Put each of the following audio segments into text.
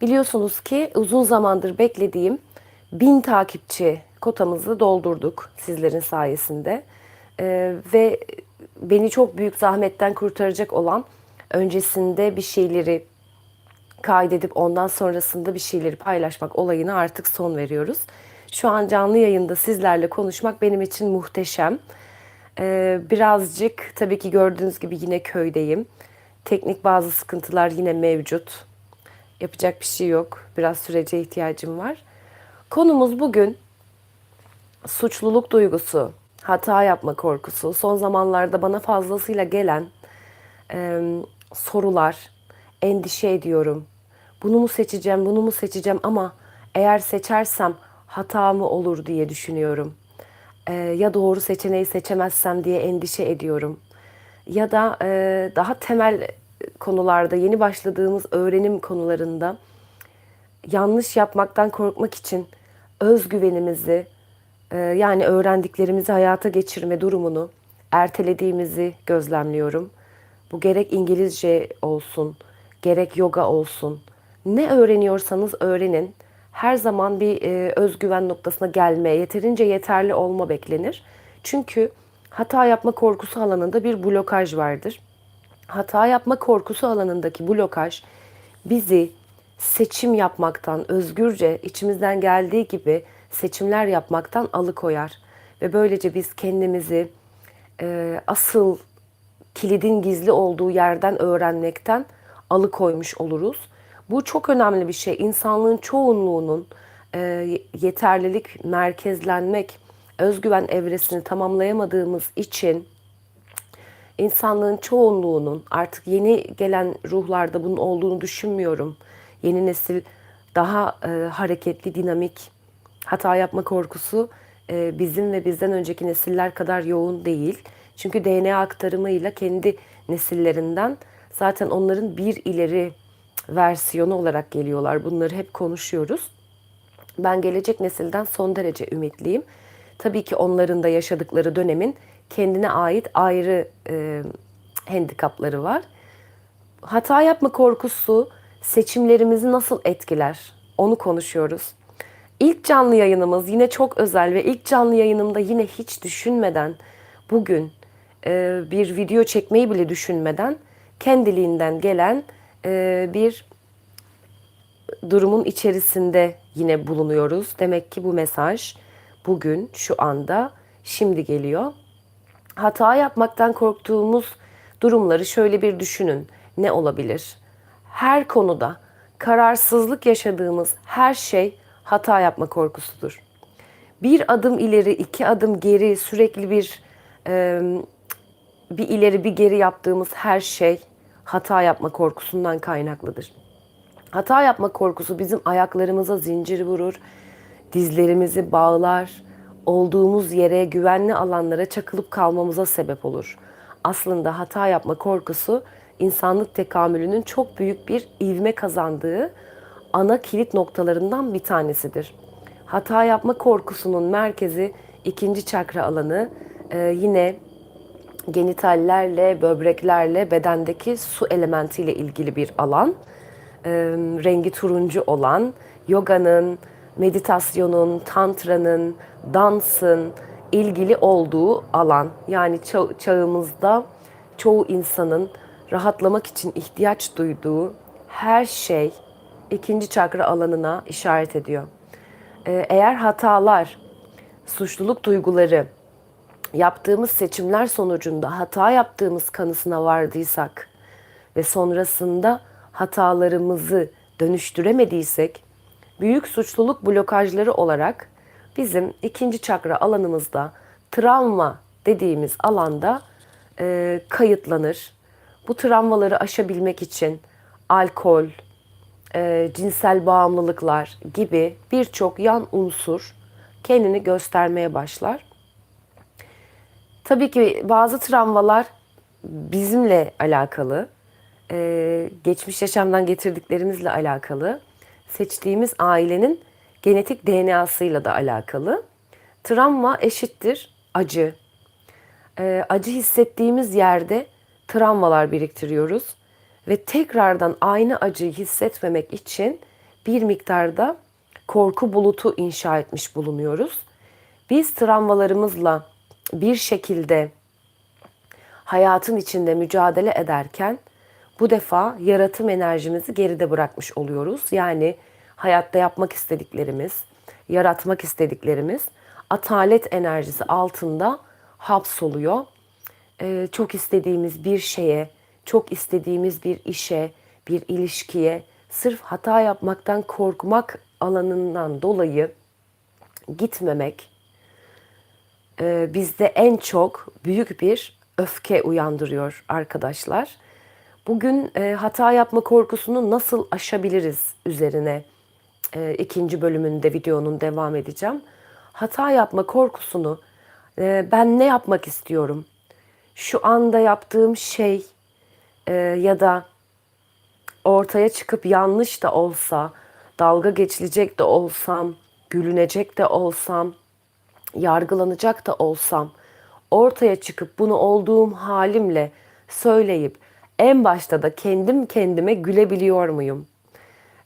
Biliyorsunuz ki uzun zamandır beklediğim bin takipçi kotamızı doldurduk sizlerin sayesinde. Ee, ve beni çok büyük zahmetten kurtaracak olan öncesinde bir şeyleri kaydedip ondan sonrasında bir şeyleri paylaşmak olayına artık son veriyoruz. Şu an canlı yayında sizlerle konuşmak benim için muhteşem. Ee, birazcık tabii ki gördüğünüz gibi yine köydeyim. Teknik bazı sıkıntılar yine mevcut. Yapacak bir şey yok. Biraz sürece ihtiyacım var. Konumuz bugün suçluluk duygusu, hata yapma korkusu, son zamanlarda bana fazlasıyla gelen e, sorular, endişe ediyorum. Bunu mu seçeceğim, bunu mu seçeceğim ama eğer seçersem hata mı olur diye düşünüyorum. E, ya doğru seçeneği seçemezsem diye endişe ediyorum. Ya da e, daha temel konularda, yeni başladığımız öğrenim konularında yanlış yapmaktan korkmak için özgüvenimizi e, yani öğrendiklerimizi hayata geçirme durumunu ertelediğimizi gözlemliyorum. Bu gerek İngilizce olsun, gerek yoga olsun. Ne öğreniyorsanız öğrenin. Her zaman bir e, özgüven noktasına gelme, yeterince yeterli olma beklenir. Çünkü hata yapma korkusu alanında bir blokaj vardır. Hata yapma korkusu alanındaki blokaj bizi seçim yapmaktan, özgürce içimizden geldiği gibi seçimler yapmaktan alıkoyar. Ve böylece biz kendimizi e, asıl kilidin gizli olduğu yerden öğrenmekten alıkoymuş oluruz. Bu çok önemli bir şey. İnsanlığın çoğunluğunun e, yeterlilik, merkezlenmek, özgüven evresini tamamlayamadığımız için insanlığın çoğunluğunun artık yeni gelen ruhlarda bunun olduğunu düşünmüyorum. Yeni nesil daha e, hareketli, dinamik, hata yapma korkusu e, bizim ve bizden önceki nesiller kadar yoğun değil. Çünkü DNA aktarımıyla kendi nesillerinden zaten onların bir ileri versiyonu olarak geliyorlar. Bunları hep konuşuyoruz. Ben gelecek nesilden son derece ümitliyim. Tabii ki onların da yaşadıkları dönemin kendine ait ayrı e, handikapları var. Hata yapma korkusu seçimlerimizi nasıl etkiler? Onu konuşuyoruz. İlk canlı yayınımız yine çok özel ve ilk canlı yayınımda yine hiç düşünmeden bugün e, bir video çekmeyi bile düşünmeden kendiliğinden gelen e, bir durumun içerisinde yine bulunuyoruz. Demek ki bu mesaj bugün, şu anda, şimdi geliyor. Hata yapmaktan korktuğumuz durumları şöyle bir düşünün. Ne olabilir? Her konuda kararsızlık yaşadığımız her şey hata yapma korkusudur. Bir adım ileri, iki adım geri, sürekli bir e, bir ileri bir geri yaptığımız her şey hata yapma korkusundan kaynaklıdır. Hata yapma korkusu bizim ayaklarımıza zincir vurur, dizlerimizi bağlar, olduğumuz yere, güvenli alanlara çakılıp kalmamıza sebep olur. Aslında hata yapma korkusu insanlık tekamülünün çok büyük bir ivme kazandığı ana kilit noktalarından bir tanesidir. Hata yapma korkusunun merkezi ikinci çakra alanı ee, yine genitallerle, böbreklerle, bedendeki su elementiyle ilgili bir alan. Ee, rengi turuncu olan, yoganın, meditasyonun, tantranın, dansın ilgili olduğu alan. Yani ça- çağımızda çoğu insanın rahatlamak için ihtiyaç duyduğu her şey ikinci çakra alanına işaret ediyor. Ee, eğer hatalar, suçluluk duyguları, yaptığımız seçimler sonucunda hata yaptığımız kanısına vardıysak ve sonrasında hatalarımızı dönüştüremediysek büyük suçluluk blokajları olarak bizim ikinci çakra alanımızda travma dediğimiz alanda e, kayıtlanır. Bu travmaları aşabilmek için alkol, e, cinsel bağımlılıklar gibi birçok yan unsur kendini göstermeye başlar. Tabii ki bazı travmalar bizimle alakalı, e, geçmiş yaşamdan getirdiklerimizle alakalı, seçtiğimiz ailenin genetik DNA'sıyla da alakalı. Travma eşittir acı. E, acı hissettiğimiz yerde travmalar biriktiriyoruz ve tekrardan aynı acıyı hissetmemek için bir miktarda korku bulutu inşa etmiş bulunuyoruz. Biz travmalarımızla bir şekilde hayatın içinde mücadele ederken bu defa yaratım enerjimizi geride bırakmış oluyoruz. Yani hayatta yapmak istediklerimiz, yaratmak istediklerimiz atalet enerjisi altında hapsoluyor. Ee, çok istediğimiz bir şeye, çok istediğimiz bir işe, bir ilişkiye sırf hata yapmaktan korkmak alanından dolayı gitmemek e, bizde en çok büyük bir öfke uyandırıyor arkadaşlar. Bugün e, hata yapma korkusunu nasıl aşabiliriz üzerine e, ikinci bölümünde videonun devam edeceğim. Hata yapma korkusunu e, ben ne yapmak istiyorum? Şu anda yaptığım şey e, ya da ortaya çıkıp yanlış da olsa, dalga geçilecek de olsam, gülünecek de olsam, yargılanacak da olsam, ortaya çıkıp bunu olduğum halimle söyleyip en başta da kendim kendime gülebiliyor muyum?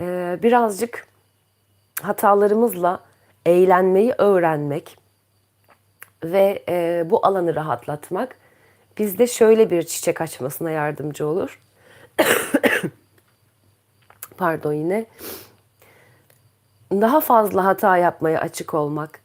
Ee, birazcık hatalarımızla eğlenmeyi öğrenmek ve e, bu alanı rahatlatmak bizde şöyle bir çiçek açmasına yardımcı olur. Pardon yine. Daha fazla hata yapmaya açık olmak.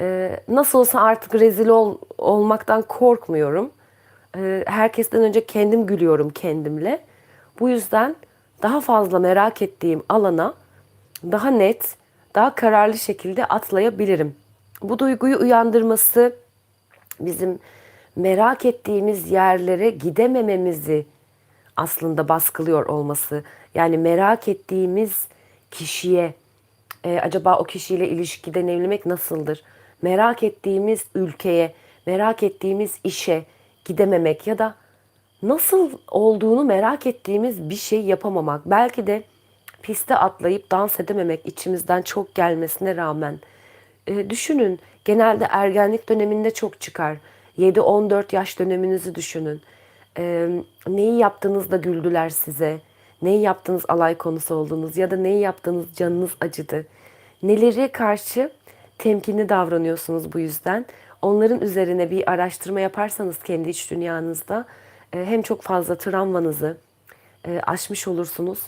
Ee, nasıl olsa artık rezil ol, olmaktan korkmuyorum. Ee, herkesten önce kendim gülüyorum kendimle. Bu yüzden daha fazla merak ettiğim alana daha net, daha kararlı şekilde atlayabilirim. Bu duyguyu uyandırması bizim merak ettiğimiz yerlere gidemememizi aslında baskılıyor olması. Yani merak ettiğimiz kişiye e, acaba o kişiyle ilişkide evlenmek nasıldır? Merak ettiğimiz ülkeye, merak ettiğimiz işe gidememek ya da nasıl olduğunu merak ettiğimiz bir şey yapamamak. Belki de piste atlayıp dans edememek içimizden çok gelmesine rağmen. E, düşünün genelde ergenlik döneminde çok çıkar. 7-14 yaş döneminizi düşünün. E, neyi yaptığınızda güldüler size? Neyi yaptığınız alay konusu oldunuz? Ya da neyi yaptığınız canınız acıdı? Neleri karşı temkinli davranıyorsunuz bu yüzden? Onların üzerine bir araştırma yaparsanız kendi iç dünyanızda e, hem çok fazla travmanızı e, aşmış olursunuz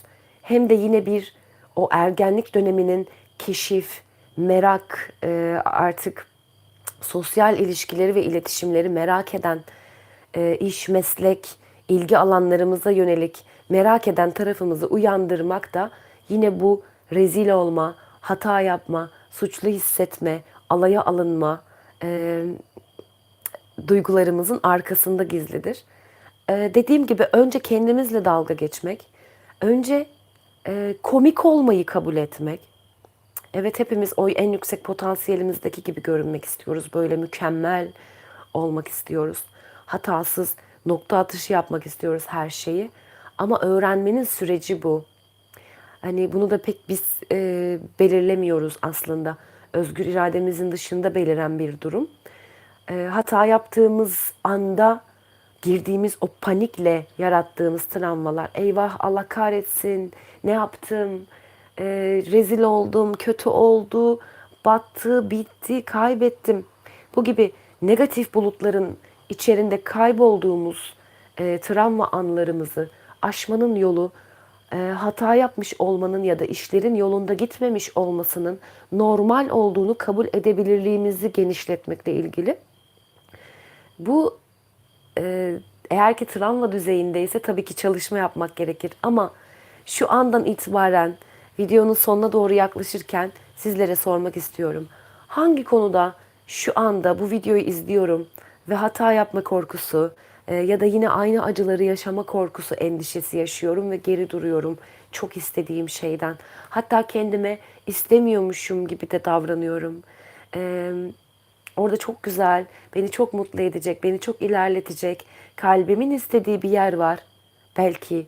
hem de yine bir o ergenlik döneminin keşif, merak, e, artık sosyal ilişkileri ve iletişimleri merak eden iş, meslek, ilgi alanlarımıza yönelik merak eden tarafımızı uyandırmak da yine bu rezil olma, hata yapma, suçlu hissetme, alaya alınma, e, duygularımızın arkasında gizlidir. E, dediğim gibi önce kendimizle dalga geçmek, önce e, komik olmayı kabul etmek. Evet hepimiz o en yüksek potansiyelimizdeki gibi görünmek istiyoruz. Böyle mükemmel olmak istiyoruz. Hatasız, nokta atışı yapmak istiyoruz her şeyi. Ama öğrenmenin süreci bu. Hani bunu da pek biz e, belirlemiyoruz aslında. Özgür irademizin dışında beliren bir durum. E, hata yaptığımız anda girdiğimiz o panikle yarattığımız travmalar. Eyvah Allah kahretsin ne yaptım, e, rezil oldum, kötü oldu, battı, bitti, kaybettim. Bu gibi negatif bulutların içerisinde kaybolduğumuz e, travma anlarımızı aşmanın yolu e, hata yapmış olmanın ya da işlerin yolunda gitmemiş olmasının normal olduğunu kabul edebilirliğimizi genişletmekle ilgili. Bu e, eğer ki travma düzeyindeyse tabii ki çalışma yapmak gerekir ama şu andan itibaren videonun sonuna doğru yaklaşırken sizlere sormak istiyorum. Hangi konuda şu anda bu videoyu izliyorum ve hata yapma korkusu, e, ya da yine aynı acıları yaşama korkusu, endişesi yaşıyorum ve geri duruyorum çok istediğim şeyden. Hatta kendime istemiyormuşum gibi de davranıyorum. E, orada çok güzel, beni çok mutlu edecek, beni çok ilerletecek, kalbimin istediği bir yer var belki.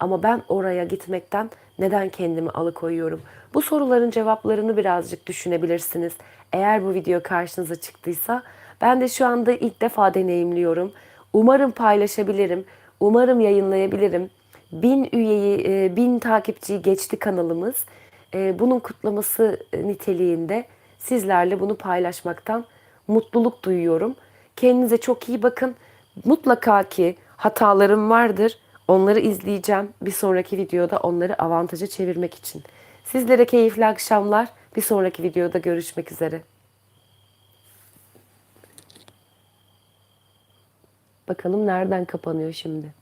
Ama ben oraya gitmekten neden kendimi alıkoyuyorum? Bu soruların cevaplarını birazcık düşünebilirsiniz. Eğer bu video karşınıza çıktıysa ben de şu anda ilk defa deneyimliyorum. Umarım paylaşabilirim. Umarım yayınlayabilirim. Bin üyeyi, e, bin takipçiyi geçti kanalımız. e, bunun kutlaması niteliğinde sizlerle bunu paylaşmaktan mutluluk duyuyorum. Kendinize çok iyi bakın. Mutlaka ki hatalarım vardır. Onları izleyeceğim. Bir sonraki videoda onları avantaja çevirmek için. Sizlere keyifli akşamlar. Bir sonraki videoda görüşmek üzere. Bakalım nereden kapanıyor şimdi.